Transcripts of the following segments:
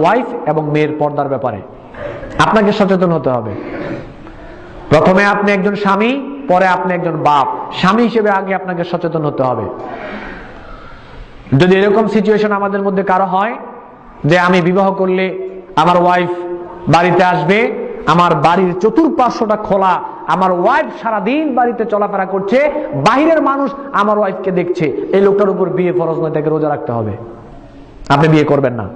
Wife এবং মেয়ের পর্দার ব্যাপারে। আপনাকে সচেতন হতে হবে। প্রথমে আপনি একজন স্বামী, পরে আপনি একজন বাপ। স্বামী হিসেবে আগে আপনাকে সচেতন হতে হবে। যদি এরকম সিচুয়েশন আমাদের মধ্যে কারও হয়, যে আমি বিবাহ করলে আমার ওয়াইফ বাড়িতে আসবে, আমার বাড়ির চতুর্পার্শ্বটা খোলা, আমার ওয়াইফ সারাদিন বাড়িতে চলাফেরা করছে, বাহিরের মানুষ আমার ওয়াইফকে দেখছে, এই লোকটার উপর বিয়ে ফরজ নয়, তাকে রোজা রাখতে হবে। আপনি বিয়ে করবেন না।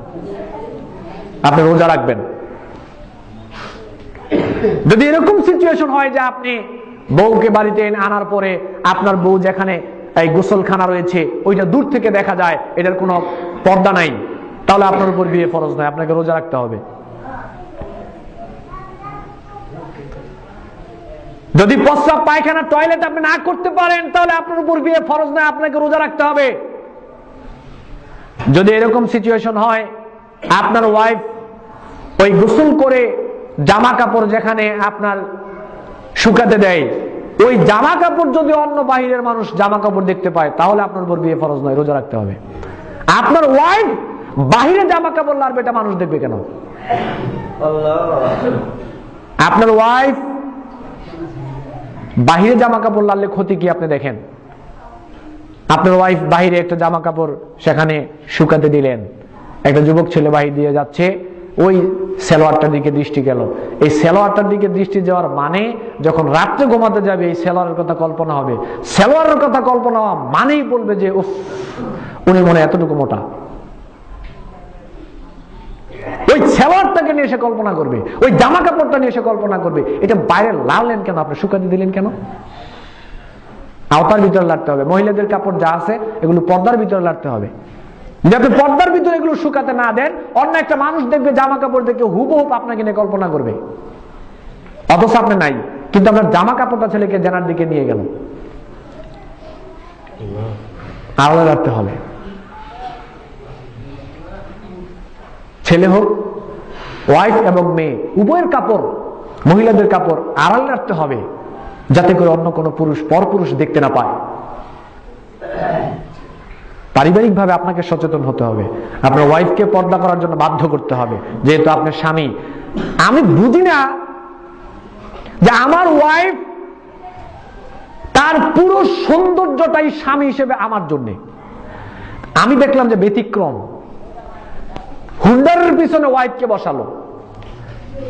আপনি রোজা রাখবেন। যদি এরকম সিচুয়েশন হয় যে আপনি বউকে বাড়িতে এনে আনার পরে আপনার বউ যেখানে এই গোসলখানা রয়েছে, ওইটা দূর থেকে দেখা যায়, এটার কোনো পর্দা নাই, তাহলে আপনার উপর বিয়ে ফরজ নয়, আপনাকে রোজা রাখতে হবে। যদি প্রস্রাব পায়খানা টয়লেট আপনি না করতে পারেন, তাহলে আপনার উপর বিয়ে ফরজ নয়, আপনাকে রোজা রাখতে হবে। যদি এরকম সিচুয়েশন হয়, আপনার ওয়াইফ ওই গোসল করে জামা কাপড় যেখানে আপনার শুকাতে দেয়, ওই জামা কাপড় যদি অন্য বাহিরের মানুষ জামা কাপড় দেখতে পায়, তাহলে আপনার উপর বিয়ে ফরজ নয়, রোজা রাখতে হবে। আপনার ওয়াইফ বাহিরে জামা কাপড় লাড়বে, এটা মানুষ দেখবে কেন? আপনার ওয়াইফ বাহিরে জামা কাপড় লাড়লে ক্ষতি কি আপনি দেখেন? আপনার ওয়াইফ বাহিরে একটা জামা কাপড় সেখানে শুকাতে দিলেন। একটা যুবক ছেলে বাহির দিয়ে যাচ্ছে ওই সেলোয়ারটার দিকে দৃষ্টি গেল। এই সেলোয়ারটার দিকে দৃষ্টি যাওয়ার মানে যখন রাত্রে ঘুমাতে যাবে, এই সেলোয়ারের কথা কল্পনা হবে। সেলোয়ারের কথা কল্পনা হওয়া মানেই বলবে যে, উফ, উনি মনে এতটুকু মোটা। ওই সেলোয়ারটাকে নিয়ে এসে কল্পনা করবে, ওই জামা কাপড়টা নিয়ে এসে কল্পনা করবে। এটা বাইরে লাললেন কেন? আপনি শুকাতে দিলেন কেন? আওতার ভিতরে লাগতে হবে। মহিলাদের কাপড় যা আছে, এগুলো পর্দার ভিতরে লাগতে হবে। যাতে পর্দার ভিতরে এগুলো শুকাতে না দেন, অন্য একটা মানুষ দেখবে জামা কাপড় দেখে হুবহুব আপনাকে নিয়ে কল্পনা করবে। অথচ আপনি নাই, কিন্তু আপনার জামা কাপড়টা ছেলেকে জানার দিকে নিয়ে গেল। আলাদা রাখতে হবে। ছেলে হোক ওয়াইফ এবং মেয়ে, উভয়ের কাপড়, মহিলাদের কাপড় আড়াল রাখতে হবে, যাতে করে অন্য কোনো পুরুষ পর পুরুষ দেখতে না পায়। পারিবারিক ভাবে আপনাকে সচেতন হতে হবে। আপনার ওয়াইফকে পর্দা করার জন্য বাধ্য করতে হবে, যেহেতু আপনার স্বামী। আমি বুঝি না যে আমার ওয়াইফ তার পুরো সৌন্দর্যটাই স্বামী হিসেবে আমার জন্য। আমি দেখলাম যে ব্যতিক্রম। হুন্ডারের পিছনে ওয়াইফকে বসালো।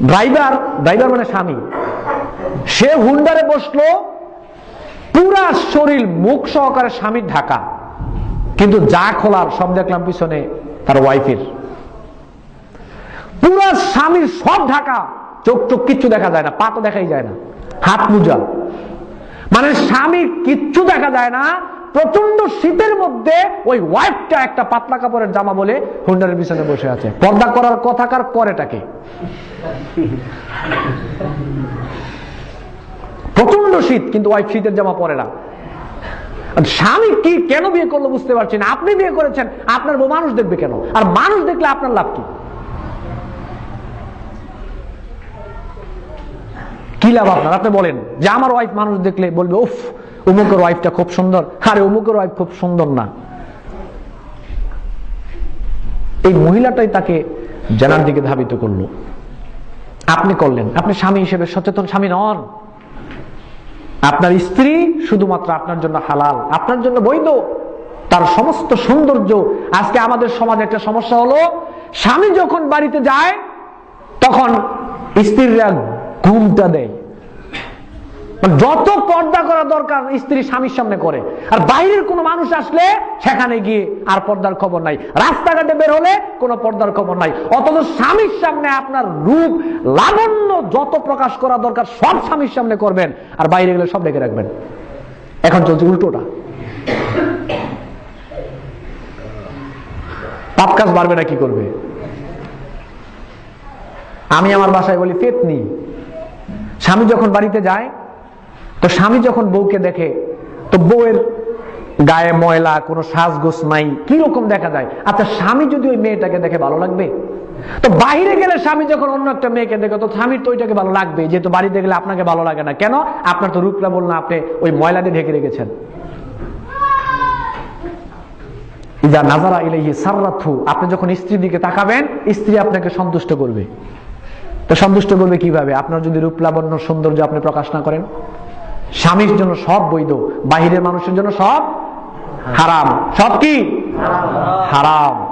ড্রাইভার ড্রাইভার মানে স্বামী। সে হুন্ডারে বসল, পুরা শরীর মুখ সহকারে স্বামীর ঢাকা। কিন্তু যা খোলার, সব দেখলাম পিছনে তার ওয়াইফের। পুরা স্বামীর সব ঢাকা, চোখ চোখ কিচ্ছু দেখা যায় না, পা তো দেখাই যায় না, হাত মুজা। মানে স্বামী কিচ্ছু দেখা যায় না প্রচণ্ড শীতের মধ্যে ওই ওয়াইফটা একটা পাতলা কাপড়ের জামা বলে হুন্ডারের পিছনে বসে আছে। পর্দা করার কথাকার করেটাকে? প্রচণ্ড শীত, কিন্তু ওয়াইফ শীতের জামা পরে না। স্বামী কি, কেন বিয়ে করল বুঝতে পারছি না। আপনি বিয়ে করেছেন, আপনার বউ মানুষ দেখবে কেন? আর মানুষ দেখলে আপনার লাভ কি? কি লাভ আপনার? আপনি বলেন, যে আমার ওয়াইফ মানুষ দেখলে বলবে, উফ অমুকের ওয়াইফটা খুব সুন্দর। আরে অমুকের ওয়াইফ খুব সুন্দর না। এই মহিলাটাই তাকে জানার দিকে ধাবিত করল। আপনি করলেন। আপনি স্বামী হিসেবে সচেতন স্বামী নন। আপনার স্ত্রী শুধুমাত্র আপনার জন্য হালাল, আপনার জন্য বৈধ, তার সমস্ত সৌন্দর্য। আজকে আমাদের সমাজে একটা সমস্যা হলো, স্বামী যখন বাড়িতে যায়, তখন স্ত্রীরা ঘুমটা দেয়। যত পর্দা করা দরকার স্ত্রী স্বামীর সামনে করে, আর বাইরের কোনো মানুষ আসলে সেখানে গিয়ে আর পর্দার খবর নাই। রাস্তাঘাটে বের হলে কোনো পর্দার খবর নাই। অথচ স্বামীর সামনে আপনার রূপ, লাবণ্য যত প্রকাশ করা দরকার, সব স্বামীর সামনে করবেন, আর বাইরে গেলে সব ডেকে রাখবেন। এখন চলছে উল্টোটা। পাপ কাজ বাড়বে না, কি করবে? আমি আমার বাসায় বলি পেতনি স্বামী যখন বাড়িতে যায় তো স্বামী যখন বউকে দেখে, তো বউয়ের গায়ে ময়লা, কোনো সাজগোস নাই, কি রকম দেখা যায়? আচ্ছা স্বামী যদি ওই মেয়েটাকে দেখে ভালো লাগবে? তো বাইরে গেলে স্বামী যখন অন্য একটা মেয়েকে দেখে, তো স্বামীর তো ওইটাকে ভালো লাগবে, যেহেতু বাড়িতে গেলে আপনাকে ভালো লাগে না। কেন? আপনার তো রূপলা বল আপনি ওই ময়লা দিয়ে ঢেকে রেখেছেন। ইজা নাজারা ইলাইহি সাররাথু আপনি যখন স্ত্রীর দিকে তাকাবেন, স্ত্রী আপনাকে সন্তুষ্ট করবে। তো সন্তুষ্ট করবে কীভাবে? আপনার যদি রূপ লাবণ্য সৌন্দর্য আপনি প্রকাশ না করেন। স্বামীর জন্য সব বৈধ, বাহিরের মানুষের জন্য সব হারাম। সব কি? হারাম।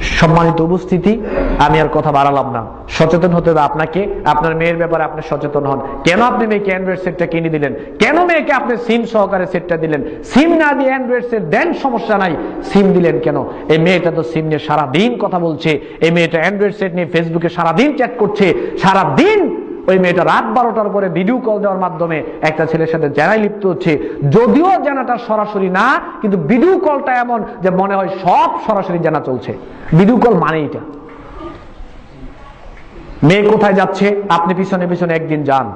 সম্মানিত উপস্থিতি, আমি আর কথা বাড়ালাম না। সচেতন হতে হবে আপনাকে। আপনার মেয়ের ব্যাপারে আপনি সচেতন হন। কেন আপনি মেয়েকে অ্যান্ড্রয়েড সেটটা কিনে দিলেন? কেন মেয়েকে আপনি সিম সহকারে সেটটা দিলেন? সিম না দিয়ে অ্যান্ড্রয়েড সেট দেন, সমস্যা নাই। সিম দিলেন কেন? এই মেয়েটা তো সিম নিয়ে সারাদিন কথা বলছে। এই মেয়েটা অ্যান্ড্রয়েড সেট নিয়ে ফেসবুকে সারাদিন চ্যাট করছে। সারাদিন ওই মেয়েটা রাত বারোটার পরে ভিডিও কল দেওয়ার মাধ্যমে একটা ছেলের সাথে জানাই লিপ্ত হচ্ছে। যদিও জানাটা সরাসরি না, কিন্তু ভিডিও কলটা এমন যে মনে হয় সব সরাসরি জানা চলছে। ভিডিও কল মানে এটা। মেয়ে কোথায় যাচ্ছে? আপনি পিছনে পিছনে একদিন যান।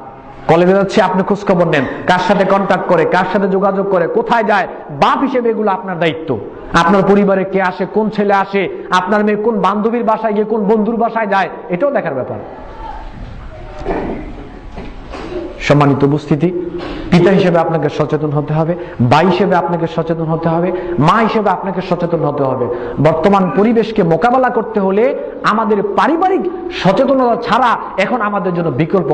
কলেজে যাচ্ছে, আপনি খোঁজখবর নেন। কার সাথে কন্ট্যাক্ট করে, কার সাথে যোগাযোগ করে, কোথায় যায়? বাপ হিসেবে এগুলো আপনার দায়িত্ব। আপনার পরিবারে কে আসে, কোন ছেলে আসে? আপনার মেয়ে কোন বান্ধবীর বাসায় গিয়ে কোন বন্ধুর বাসায় যায়? এটাও দেখার ব্যাপার। সম্মানিত উপস্থিতি, পিতা হিসেবে আপনাকে সচেতন হতে হবে, ভাই হিসেবে আপনাকে সচেতন হতে হবে, মা হিসেবে আপনাকে সচেতন হতে হবে। বর্তমান পরিবেশকে মোকাবেলা করতে হলে আমাদের পারিবারিক সচেতনতা ছাড়া এখন আমাদের জন্য বিকল্প